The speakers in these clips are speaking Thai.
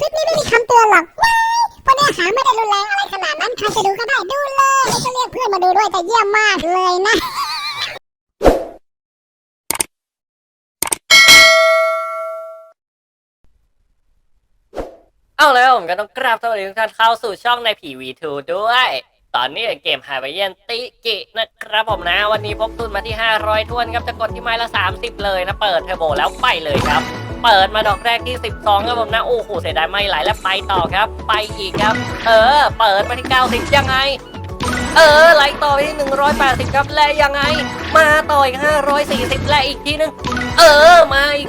คลิปนี้ไม่มีคำเตือนหรอกว้ายเพราะเนื้อหาไม่ได้รุนแรงอะไรขนาดนั้นใครจะดูก็ได้ดูเลยแล้วก็เรียกเพื่อนมาดูด้วยแต่เยี่ยมมากเลยนะ เอาแล้วผมก็ต้องกราบสวัสดีทุกท่านเข้าสู่ช่องใน PV2 ด้วย ตอนนี้เกมหายไปเย็นติกินะครับผมนะ วันนี้พกทุนมาที่ 500ทวนครับจะกดที่ไม้ละ 30 เลยนะ เปิดเทอร์โบแล้วไปเลยครับ เปิดมาดอกแรกที่ 12ครับผมนะ โอ้โหเสียดายไม่ไหลแล้วไปต่อครับ ไปอีกครับ เออ เปิดมาที่ 90 ยังไง เออไหลต่อไปที่ 180 ครับและยังไง มาต่ออีก 540 และอีกทีนึง เออ มาอีก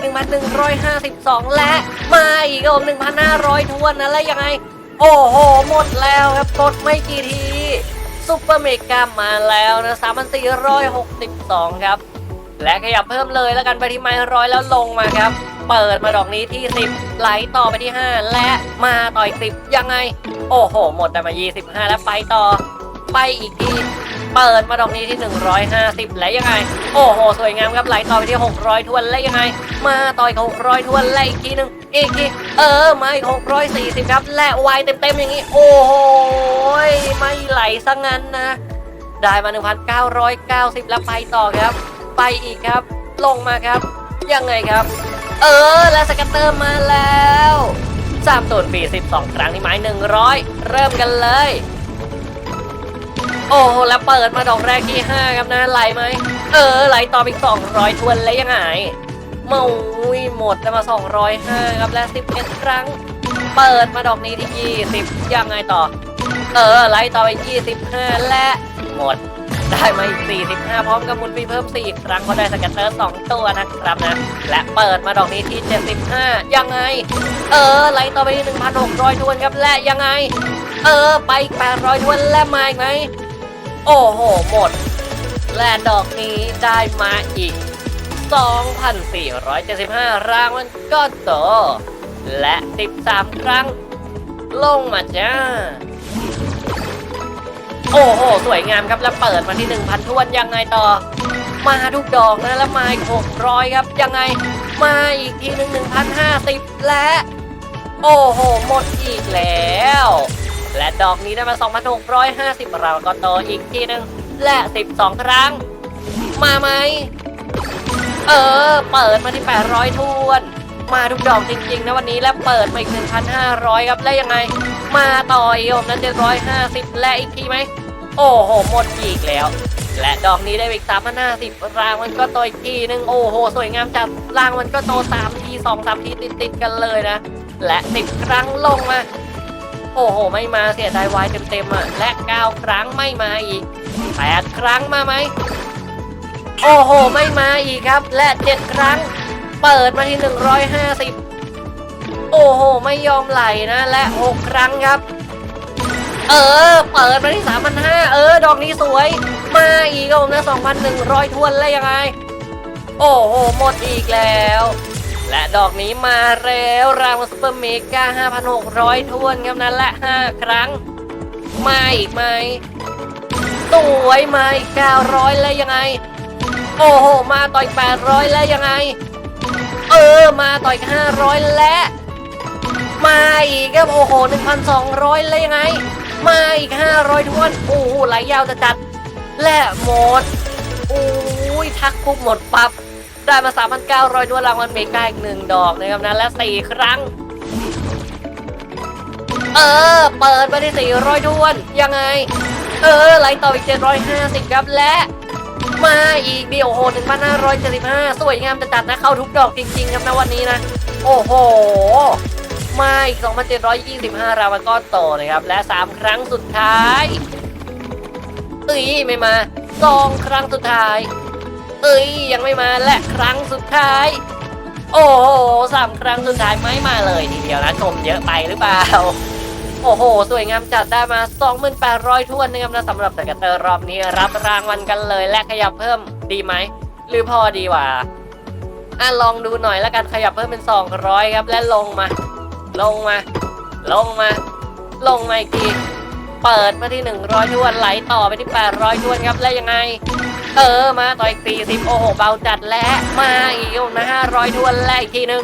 1,152 และ มาอีกโอม1,500ทวนนะแล้วยังไง โอ้โห หมดแล้วครับกดไม่กี่ทีซุปเปอร์เมกามาแล้วนะ3,462 ครับและขยับเพิ่มเลยแล้วกันไปที่ไม้ร้อยแล้วลงมาครับ เปิดมาดอกนี้ที่ 10 ไหลต่อไปที่ 5 และมาต่ออีก10ยังไง โอ้โห หมดแต่มา 25 แล้วไปต่อ ไปอีกทีเปิดมาดอกนี้ที่ 150 และยังไง โอ้โห สวยงามครับไหลต่อไปที่ 600 ทวนและยังไง มาต่ออีก600 ทวนและอีกทีหนึ่งอีกทีเออมาอีก640 ครับและวายเต็มๆอย่างนี้ โอ้โหไม่ไหลซะงั้นนะ ได้มา 1,990 แล้วไปต่อครับ ไปอีกครับ ลงมาครับ ยังไงครับ เออ และสกัตเตอร์มาแล้วสามตูนปี12ครั้งที่ไม้100เริ่มกันเลย โอ้แล้วเปิดมาดอกแรกที่5ครับนะไหลไหม เออ ไหลต่อไปอีก200ทวนแล้วยังไงเมาอุ้ยหมดแล้วมา205ครับและ11ครั้ง เปิดมาดอกนี้ที่20ยังไงต่อ เออ ไหลต่อไป25และหมด ได้มาอีก 45 พร้อมกับมุนฟรีเพิ่ม 4 ครั้งก็ได้สแกตเตอร์2ตัวนะครับนะ และเปิดมาดอกนี้ที่ 75 ยังไง เออไหลต่อไปที่1,600ทวนครับ และยังไง เออ ไปอีก800ทวนและมาอีกไหม โอ้โห หมด และดอกนี้ได้มาอีก 2,475 รางวัลก็โตและ 13 ครั้ง ลงมาจ้า โอ้โห สวยงามครับ แล้วเปิดมาที่ 1,000ทวนยังไงต่อ มาทุกดอกนะ แล้วมาอีก600 ครับ ยังไง มาอีกทีหนึ่ง1,050 และ โอ้โห หมดอีกแล้ว และดอกนี้ได้มา 2,650 เราก็โตอีกทีหนึ่งและ 12 ครั้ง มาไหม เออ เปิดมาที่ 800ทวน มาทุกดอกจริงๆนะวันนี้และเปิดมาอีก 1,500 ครับและยังไง มาต่ออีกผมนั้น750 และอีกทีไหม โอ้โห หมดอีกแล้ว และดอกนี้ได้อีก3,050รางมันก็โตอีกทีหนึง โอ้โห สวยงามจัดรางมันก็โต3ที2 3ทีติดๆกันเลยนะ และ 10 ครั้งลงมาโอ้โห ไม่มาเสียดายวายเต็มๆอะและ 9 ครั้งไม่มาอีก 8 ครั้งมาไหม โอ้โห ไม่มาอีกครับ และ 7 ครั้ง เปิดมาที่ 150 โอ้โห ไม่ยอมไหลนะ และ 6 ครั้งครับ เออ เปิดมาที่3,500เออ ดอกนี้สวย มาอีกครับผมนะ 2,100 ทวนแล้วยังไง โอ้โห หมดอีกแล้ว และดอกนี้มาแล้วรางวัลซุปเปอร์เมกา5,600 ทวนครับนั้นและ 5 ครั้ง มาอีกไหมสวยมาอีก900 แล้วยังไง โอ้โห มาต่ออีก800 แล้วยังไง ออมาต่ออีก500และ มาอีกครับโอ้โห1,200แล้วยังไง มาอีก500ทวน โอ้โหไหลยาวจะจัด และหมดโอ้ยทักคุกหมดปับ ได้มา 3,900ด้วยรางวัลเมกาอีกหนึ่งดอกนะครับนะและ4ครั้ง เออ เปิดมาที่400ด้วน ยังไง เออไหลต่ออีก750ครับและ มาอีกเดียวโอ้โห1,575สวยงามจะจัดนะเข้าทุกดอกจริงๆครับนะวันนี้นะ โอ้โห มาอีก 2,725 รางวัลก้อนโตนะครับ และ 3 ครั้งสุดท้ายเอ้ยไม่มา2ครั้งสุดท้ายเอ้ยยังไม่มาและครั้งสุดท้าย โอ้โหสามครั้งสุดท้ายไม่มาเลยทีเดียวนะชมเยอะไปหรือเปล่า โอ้โห สวยงามจัดได้มา 2,800ทวนนะครับนะสำหรับสกัตเตอร์รอบนี้รับรางวัลกันเลยและขยับเพิ่มดีไหม หรือพอดีวะอะลองดูหน่อยแล้วกันขยับเพิ่มเป็น 200 ครับ และลงมา ลงมา ลงมา ลงมาอีกทีเปิดมาที่ 100ทวนไหลต่อไปที่ 800ทวนครับ แล้วยังไง เออมาต่ออีก40โอ้โหเบาจัดและมาอีกนะ500ทวนและอีกทีหนึ่ง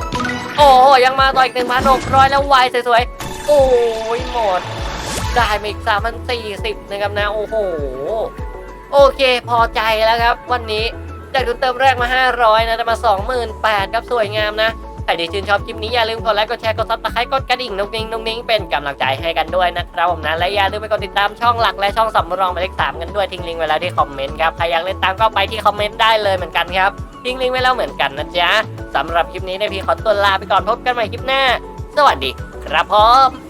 โอ้โหยังมาต่ออีก1,600แล้วไวสวยๆ โอ้ยหมด ได้มาอีก3,040นสี่สิบนะครับนะ โอ้โห โอเคพอใจแล้วครับ วันนี้จากทุนเติมแรกมา 500 นะแต่มา 28,000ครับ สวยงามนะใครที่ชื่นชอบคลิปนี้อย่าลืมกดไลค์ กดแชร์ กดซับสไครต์กดกระดิ่งนุ้งนิ้งนุ้งนิ้งเป็นกำลังใจให้กันด้วยนะครับผมนะ และอย่าลืมไปกดติดตามช่องหลักและช่องสำรองหมายเลขสามกันด้วย ทิ้งลิงก์ไว้แล้วที่คอมเมนต์ครับ ใครอยากเล่นตามก็ไปที่คอมเมนต์ได้เลยเหมือนกันครับ ทิ้งลิงก์ไว้แล้วเหมือนกันนะจ๊ะสำหรับคลิปนี้ในพี่ขอตัวลาไปก่อนพบกันใหม่คลิปหน้า สวัสดี ครับผม